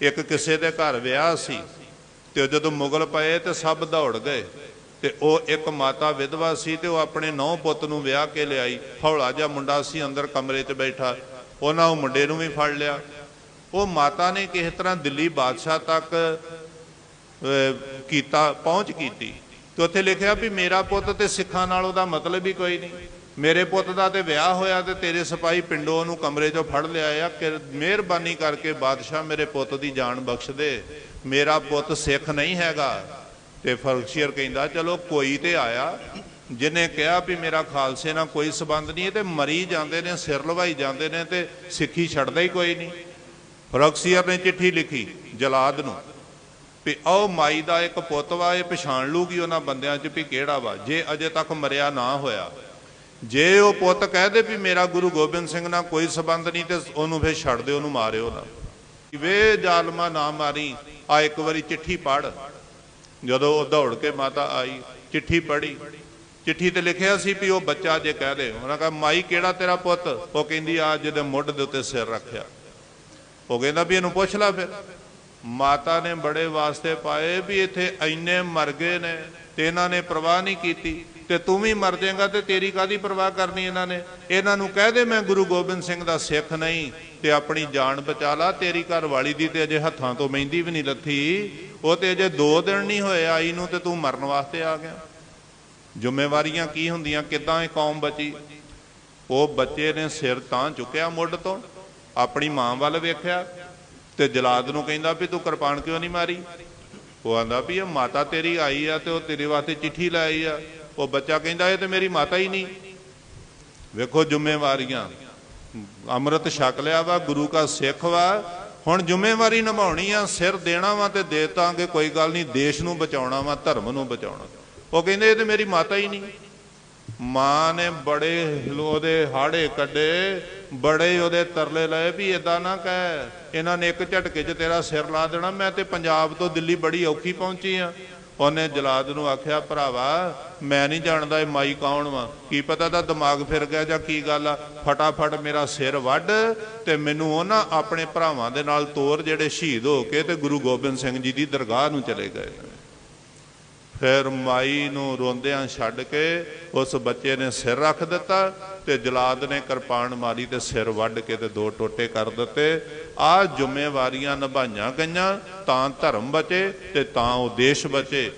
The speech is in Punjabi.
ਇੱਕ ਕਿਸੇ ਦੇ ਘਰ ਵਿਆਹ ਸੀ ਤੇ ਜਦੋਂ ਮੁਗਲ ਪਏ ਤੇ ਸਭ ਦੌੜ ਗਏ ਤੇ ਉਹ ਇੱਕ ਮਾਤਾ ਵਿਧਵਾ ਸੀ ਤੇ ਉਹ ਆਪਣੇ ਨੌ ਪੁੱਤ ਨੂੰ ਵਿਆਹ ਕੇ ਲਿਆਈ। ਹੌਲਾ ਜਿਹਾ ਮੁੰਡਾ ਸੀ, ਅੰਦਰ ਕਮਰੇ 'ਚ ਬੈਠਾ। ਉਹਨਾਂ ਉਹ ਮੁੰਡੇ ਨੂੰ ਵੀ ਫੜ ਲਿਆ। ਉਹ ਮਾਤਾ ਨੇ ਕਿਸੇ ਤਰ੍ਹਾਂ ਦਿੱਲੀ ਬਾਦਸ਼ਾਹ ਤੱਕ ਕੀਤਾ, ਪਹੁੰਚ ਕੀਤੀ? ਤੇ ਉੱਥੇ ਲਿਖਿਆ ਵੀ ਮੇਰਾ ਪੁੱਤ ਤੇ ਸਿੱਖਾਂ ਨਾਲ ਉਹਦਾ ਮਤਲਬ ਹੀ ਕੋਈ ਨਹੀਂ। ਮੇਰੇ ਪੁੱਤ ਦਾ ਤੇ ਵਿਆਹ ਹੋਇਆ ਤੇ ਤੇਰੇ ਸਿਪਾਹੀ ਪਿੰਡੋਂ ਉਹਨੂੰ ਕਮਰੇ 'ਚੋਂ ਫੜ ਲਿਆ ਕਿ ਮਿਹਰਬਾਨੀ ਕਰਕੇ ਬਾਦਸ਼ਾਹ ਮੇਰੇ ਪੁੱਤ ਦੀ ਜਾਨ ਬਖਸ਼ ਦੇ। ਮੇਰਾ ਪੁੱਤ ਸਿੱਖ ਨਹੀਂ ਹੈਗਾ। ਤੇ ਫਰਕਸ਼ੀਅਰ ਕਹਿੰਦਾ, ਚਲੋ ਕੋਈ ਤੇ ਆਇਆ। ਜਿਹਨੇ ਕਿਹਾ ਵੀ ਮੇਰਾ ਖਾਲਸੇ ਨਾਲ ਕੋਈ ਸਬੰਧ ਨਹੀਂ ਤੇ ਮਰੀ ਜਾਂਦੇ ਨੇ, ਸਿਰ ਲਵਾਈ ਜਾਂਦੇ ਨੇ ਤੇ ਸਿੱਖੀ ਛੱਡਦਾ ਹੀ ਕੋਈ ਨਹੀਂ। ਫਰਕਸ਼ੀਅਰ ਨੇ ਚਿੱਠੀ ਲਿਖੀ ਜਲਾਦ ਨੂੰ ਵੀ ਉਹ ਮਾਈ ਦਾ ਇੱਕ ਪੁੱਤ ਵਾ, ਇਹ ਪਛਾਣ ਲੂਗੀ ਉਹਨਾਂ ਬੰਦਿਆਂ 'ਚ ਵੀ ਕਿਹੜਾ ਵਾ। ਜੇ ਅਜੇ ਤੱਕ ਮਰਿਆ ਨਾ ਹੋਇਆ। ਜੇ ਉਹ ਪੁੱਤ ਕਹਦੇ ਵੀ ਮੇਰਾ ਗੁਰੂ ਗੋਬਿੰਦ ਸਿੰਘ ਨਾਲ ਕੋਈ ਸਬੰਧ ਨਹੀਂ ਤੇ ਉਹਨੂੰ ਫੇਰ ਛੱਡ ਦਿਓ, ਉਹਨੂੰ ਮਾਰਿਓ ਨਾ। ਵੇ ਜ਼ਾਲਮਾ ਨਾ ਮਾਰੀ, ਆ ਇੱਕ ਵਾਰੀ ਚਿੱਠੀ ਪੜ ਜਦੋਂ ਉਹ ਦੌੜ ਕੇ ਮਾਤਾ ਆਈ, ਚਿੱਠੀ ਪੜੀ ਚਿੱਠੀ ਤੇ ਲਿਖਿਆ ਸੀ ਵੀ ਉਹ ਬੱਚਾ ਜੇ ਕਹਦੇ, ਉਹਨਾਂ ਕਹਾ, ਮਾਈ ਕਿਹੜਾ ਤੇਰਾ ਪੁੱਤ? ਉਹ ਕਹਿੰਦੀ, ਆ ਜਿਹਦੇ ਮੁੱਢ ਦੇ ਉੱਤੇ ਸਿਰ ਰੱਖਿਆ। ਉਹ ਕਹਿੰਦਾ ਵੀ ਇਹਨੂੰ ਪੁੱਛ ਲੈ ਫਿਰ। ਮਾਤਾ ਨੇ ਬੜੇ ਵਾਸਤੇ ਪਾਏ ਵੀ ਇੱਥੇ ਐਨੇ ਮਰ ਗਏ ਨੇ ਤੇ ਇਹਨਾਂ ਨੇ ਪਰਵਾਹ ਨਹੀਂ ਕੀਤੀ। ਤੇ ਤੂੰ ਵੀ ਮਰ ਜਾਏਗਾ ਤੇ ਤੇਰੀ ਕਾਦੀ ਪਰਵਾਹ ਕਰਨੀ ਇਹਨਾਂ ਨੇ? ਇਹਨਾਂ ਨੂੰ ਕਹਿ ਦੇ ਮੈਂ ਗੁਰੂ ਗੋਬਿੰਦ ਸਿੰਘ ਦਾ ਸਿੱਖ ਨਹੀਂ ਤੇ ਆਪਣੀ ਜਾਨ ਬਚਾ ਲਾ, ਤੇਰੀ ਘਰ ਵਾਲੀ ਦੀ ਤੇ ਅਜੇ ਹੱਥਾਂ ਤੋਂ ਮਹਿੰਦੀ ਵੀ ਨਹੀਂ ਲੱਥੀ। ਉਹ ਤੇ ਅਜੇ 2 ਦਿਨ ਨਹੀਂ ਹੋਏ ਆਈ ਨੂੰ ਤੇ ਤੂੰ ਮਰਨ ਵਾਸਤੇ ਆ ਗਿਆ। ਜ਼ਿੰਮੇਵਾਰੀਆਂ ਕੀ ਹੁੰਦੀਆਂ? ਕਿਦਾਂ ਇਹ ਕੌਮ ਬਚੀ? ਉਹ ਬੱਚੇ ਨੇ ਸਿਰ ਤਾਂ ਚੁੱਕਿਆ ਮੁੱਢ ਤੋਂ, ਆਪਣੀ ਮਾਂ ਵੱਲ ਵੇਖਿਆ ਤੇ ਜਲਾਦ ਨੂੰ ਕਹਿੰਦਾ ਵੀ ਤੂੰ ਕਿਰਪਾਨ ਕਿਉਂ ਨਹੀਂ ਮਾਰੀ? ਉਹ ਆਂਦਾ ਵੀ ਇਹ ਮਾਤਾ ਤੇਰੀ ਆਈ ਆ ਤੇ ਉਹ ਤੇਰੇ ਵਾਸਤੇ ਚਿੱਠੀ ਲੈ ਆਈ ਆ। ਉਹ ਬੱਚਾ ਕਹਿੰਦਾ ਇਹ ਤੇ ਮੇਰੀ ਮਾਤਾ ਹੀ ਨਹੀਂ। ਵੇਖੋ ਜ਼ਿੰਮੇਵਾਰੀਆਂ। ਅੰਮ੍ਰਿਤ ਛਕ ਲਿਆ ਵਾ, ਗੁਰੂ ਕਾ ਸਿੱਖ ਵਾ। ਹੁਣ ਜ਼ਿੰਮੇਵਾਰੀ ਨਿਭਾਉਣੀ ਆ, ਸਿਰ ਦੇਣਾ ਵਾ ਤੇ ਦੇ ਤਾਂਗੇ ਕੋਈ ਗੱਲ ਨਹੀਂ, ਦੇਸ਼ ਨੂੰ ਬਚਾਉਣਾ ਵਾ, ਧਰਮ ਨੂੰ ਬਚਾਉਣਾ। ਉਹ ਕਹਿੰਦੇ ਇਹ ਤੇ ਮੇਰੀ ਮਾਤਾ ਹੀ ਨਹੀਂ। ਮਾਂ ਨੇ ਬੜੇ ਉਹਦੇ ਹਾੜੇ ਕੱਢੇ, ਬੜੇ ਉਹਦੇ ਤਰਲੇ ਲਏ ਵੀ ਇਦਾਂ ਨਾ ਕਹਿ, ਇਹਨਾਂ ਨੇ ਇੱਕ ਝਟਕੇ 'ਚ ਤੇਰਾ ਸਿਰ ਲਾ ਦੇਣਾ, ਮੈਂ ਤੇ ਪੰਜਾਬ ਤੋਂ ਦਿੱਲੀ ਬੜੀ ਔਖੀ ਪਹੁੰਚੀ ਆ। ਉਹਨੇ ਜਲਾਦ ਨੂੰ ਆਖਿਆ, ਭਰਾਵਾ, ਮੈਂ ਨਹੀਂ ਜਾਣਦਾ ਇਹ ਮਾਈ ਕੌਣ ਵਾ। ਕੀ ਪਤਾ ਦਾ ਦਿਮਾਗ ਫਿਰ ਗਿਆ ਜਾਂ ਕੀ ਗੱਲ ਆ। ਫਟਾਫਟ ਮੇਰਾ ਸਿਰ ਵੱਢ ਤੇ ਮੈਨੂੰ ਉਹਨਾਂ ਆਪਣੇ ਭਰਾਵਾਂ ਦੇ ਨਾਲ ਤੋਰ ਜਿਹੜੇ ਸ਼ਹੀਦ ਹੋ ਕੇ ਤੇ ਗੁਰੂ ਗੋਬਿੰਦ ਸਿੰਘ ਜੀ ਦੀ ਦਰਗਾਹ ਨੂੰ ਚਲੇ ਗਏ। ਫਿਰ ਮਾਈ ਨੂੰ ਰੋਂਦਿਆਂ ਛੱਡ ਕੇ ਉਸ ਬੱਚੇ ਨੇ ਸਿਰ ਰੱਖ ਦਿੱਤਾ ਤੇ ਜਲਾਦ ਨੇ ਕਿਰਪਾਨ ਮਾਰੀ ਤੇ ਸਿਰ ਵੱਢ ਕੇ ਤੇ ਦੋ ਟੋਟੇ ਕਰ ਦਿੱਤੇ। ਆ ਜ਼ਿੰਮੇਵਾਰੀਆਂ ਨਿਭਾਈਆਂ ਗਈਆਂ, ਤਾਂ ਧਰਮ ਬਚੇ ਤੇ ਤਾਂ ਉਹ ਦੇਸ਼ ਬਚੇ।